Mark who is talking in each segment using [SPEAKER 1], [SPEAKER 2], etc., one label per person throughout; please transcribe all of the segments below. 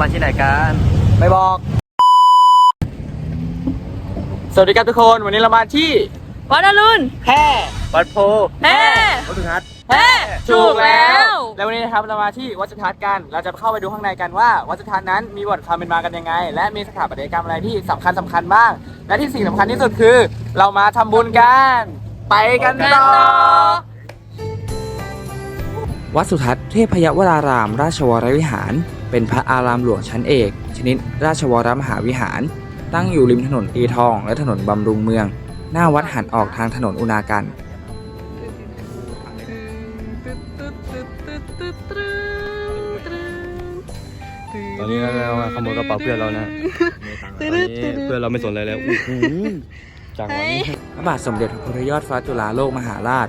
[SPEAKER 1] มาที่ไหนกัน
[SPEAKER 2] ไม่บอก สวัสดีครับทุกคนวันนี้เรามาที่
[SPEAKER 3] วัดอรุณ
[SPEAKER 2] แพร่
[SPEAKER 1] วัดโพ
[SPEAKER 3] แฮ่
[SPEAKER 1] วัดสุทัศน์
[SPEAKER 3] แฮ่ถูกแล้ว
[SPEAKER 2] แล้ววันนี้นะครับเรามาที่วัดสุทัศน์กันเราจะเข้าไปดูข้างในกันว่า วัดสุทัศน์นั้นมีประวัติความเป็นมากันยังไง และมีสถาปัตยกรรมอะไรที่สำคัญสำคัญบ้าง และที่สิ่งสำคัญที่สุดคือ เรามาทำบุญกัน ไปกันต่อวัดสุทัศน์เทพยวราราม ราชวรวิหาร เป็นพระอารามหลวงชั้นเอก ชนิดราชวรมหาวิหาร ตั้งอยู่ริมถนนตีทอง และถนนบำรุงเมือง หน้าวัดหันออกทางถนนอุณากัน
[SPEAKER 1] ตอนนี้เรามาขโมยกระเป๋าเพื่อนเรานะตอนนี้เพื่อนเราไม่สนอะไรแล้วอู้หูจังหวะนี้
[SPEAKER 2] พระบาทสมเด็จพระพุทธยอดฟ้าจุฬาโลกมหาราช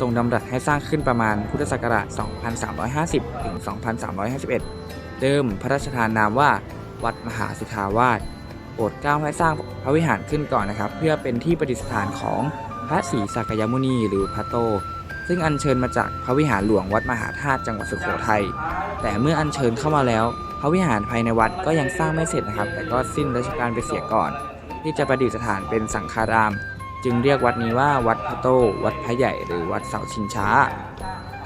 [SPEAKER 2] ทรงดำรัสให้สร้างขึ้นประมาณพุทธศักราช 2350 ถึง 2351 เดิมพระราชทานนามว่าวัดมหาสุทาวาสโปรดเกล้าให้สร้างพระวิหารขึ้นก่อนนะครับ เพื่อเป็นที่ประดิษฐานของพระศรีสักยมุนีหรือพระโต ซึ่งอัญเชิญมาจากพระวิหารหลวงวัดมหาธาตุจังหวัดสุโขทัยแต่เมื่ออัญเชิญเข้ามาแล้ว พระวิหารภายในวัดก็ยังสร้างไม่เสร็จนะครับ แต่ก็สิ้นราชการไปเสียก่อน ที่จะประดิษฐานเป็นสังฆาราม จึงเรียกวัดนี้ว่าวัดพระโต วัดพระใหญ่หรือวัดเสาชิงช้า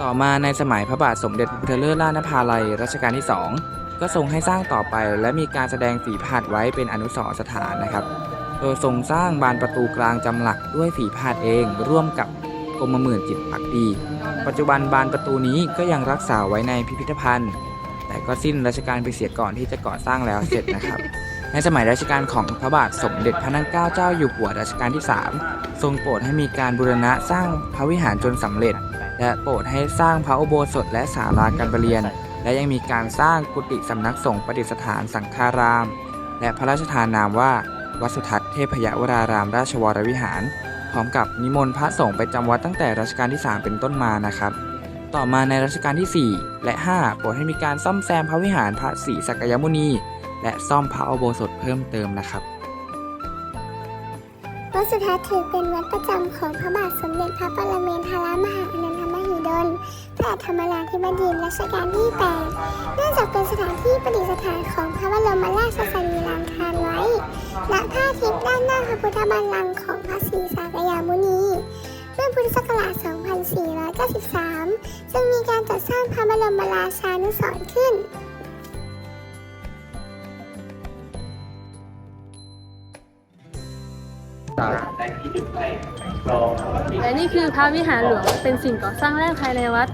[SPEAKER 2] ต่อมาในสมัยพระบาทสมเด็จพระพุทเลิศล่านภาลัยรัชกาลที่ 2 ก็ทรงให้สร้างต่อไปและมีการแสดงฝีพาดไว้เป็นอนุสรณ์สถานนะครับ โดยทรงสร้างบานประตูกลางจำหลักด้วยฝีพาดเองร่วมกับกรมหมื่นจิตปักดี ปัจจุบันบานประตูนี้ก็ยังรักษาไว้ในพิพิธภัณฑ์ แต่ก็สิ้นรัชกาลไปเสียก่อนที่จะก่อสร้างแล้วเสร็จนะครับ ในสมัยรัชกาลของพระบาทสมเด็จพระนั่งเกล้าเจ้าอยู่หัวรัชกาลที่ 3 ทรงโปรดให้มีการบูรณะสร้างพระวิหารจนสำเร็จ และโปรดให้สร้างพระอุโบสถและศาลาการประเรียน และยังมีการสร้างกุฏิสำนักสงฆ์ประดิษฐานสังฆาราม และพระราชทานนามว่าวัดสุทัศน์เทพยวรารามราชวรวิหาร พร้อมกับนิมนต์พระสงฆ์ไปจำวัดตั้งแต่รัชกาลที่ 3 เป็นต้นมานะครับ ต่อมาในรัชกาลที่ 4 และ 5 โปรดให้มีการซ่อมแซมพระวิหารพระศรีสักยมุนี และซ่อมพระอุโบสถเพิ่มเติมนะครับ
[SPEAKER 4] วัดสุทัศน์ถือเป็นวัดประจำของพระบาทสมเด็จพระปรเมนทร พระธรรมราธิบดีรัชกาลที่ 8 เนื่องจากเป็นสถานที่ประดิษฐานของพระบรมราชสรีรางคารไว้ณท่าทิพย์ด้านหน้าพระพุทธบัลลังก์ของพระศรีสากยามุนี เมื่อพุทธศักราช 2493 จึงมีการจัดสร้างพระบรมราชานุสรณ์ขึ้น
[SPEAKER 3] และนี่คือพระวิหารหลวงเป็นสิ่งก่อสร้างแรกภายในวัด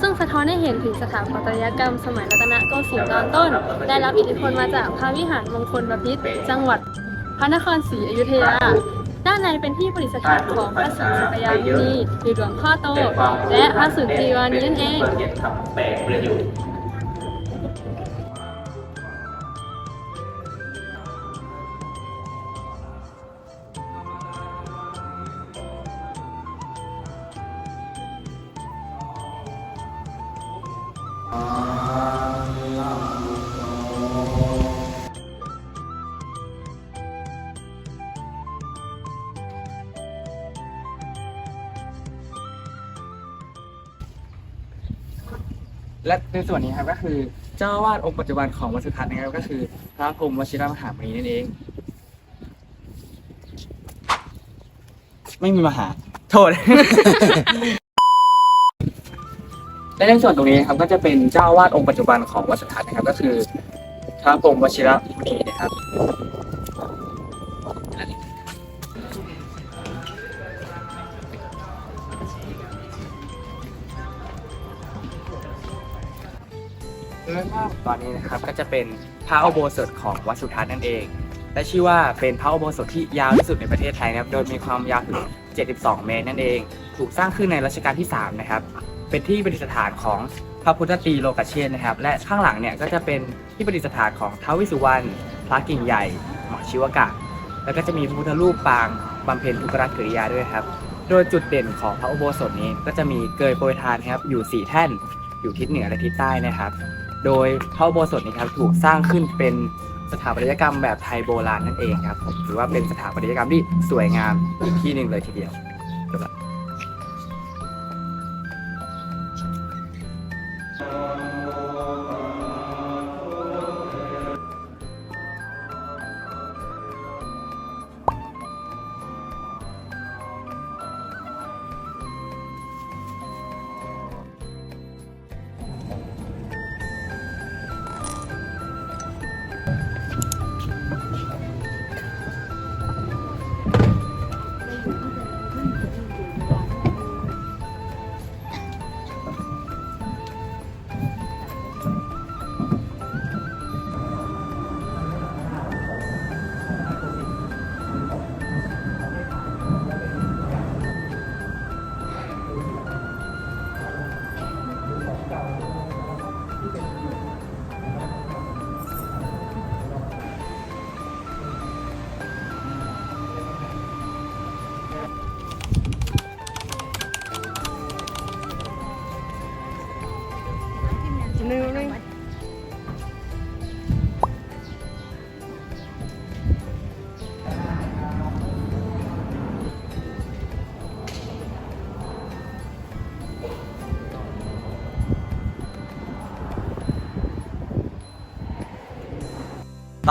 [SPEAKER 3] ซึ่งสะท้อนให้เห็นถึงสถาปัตยกรรมสมัยรัตนโกสินทร์ตอนต้น ได้รับอิทธิพลมาจากพระวิหารมงคลบพิตรจังหวัดพระนครศรีอยุธยาด้านในเป็นที่ประดิษฐานของพระศรีสักยามุนีหรือหลวงพ่อโต และพระสุนทรีวานีนั่นเอง
[SPEAKER 2] และในส่วนนี้ครับก็คือเจ้าวาดองค์ปัจจุบันของวัดสุทัศน์นะครับก็คือพระพรหมวชิรมหามุนีนั่นเอง ไม่มีมหา โทษ และในส่วนตรงนี้ครับก็จะเป็นเจ้าวาดองค์ปัจจุบันของวัดสุทัศน์นะครับก็คือพระพรหมวชิรมุนีนะครับ ตอนนี้นะครับก็จะเป็นพระอุโบสถของวัดสุทัศน์นั่นเองและชื่อว่าเป็นพระอุโบสถที่ยาวที่สุดในประเทศไทยนะครับ โดยมีความยาวถึง 72 เมตรนั่นเอง ถูกสร้างขึ้นในรัชกาลที่ 3 นะครับ เป็นที่ประดิษฐานของพระพุทธตีโลกเชษนะครับ และข้างหลังเนี่ยก็จะเป็นที่ประดิษฐานของท้าววิสุวรรณ พระกิ่งใหญ่ หมอชิวกะ แล้วก็จะมีพระพุทธรูปปางบำเพ็ญทุกรกิริยาด้วยครับ โดยจุดเด่นของพระอุโบสถนี้ก็จะมีเกยโปรยทานครับ อยู่ 4 แท่น อยู่ทิศเหนือและทิศใต้นะครับ โดยพระอุโบสถนี้ครับถูกสร้างขึ้นเป็นสถาปัตยกรรมแบบไทยโบราณนั่นเองครับผมถือว่าเป็นสถาปัตยกรรมที่สวยงามอีกที่หนึ่งเลยทีเดียว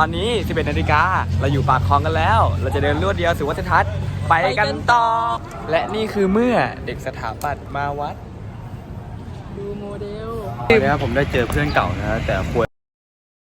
[SPEAKER 2] ตอนนี้ 11นาฬิกาเราอยู่ปากคลองกันแล้ว เราจะเดินลวดเดียวสู่วัดทัศน์ไปกันต่อ และนี่คือเมื่อเด็กสถาปัตย์มาวัด ดูโมเดล
[SPEAKER 1] ตอนนี้ผมได้เจอเพื่อนเก่านะ แต่ควร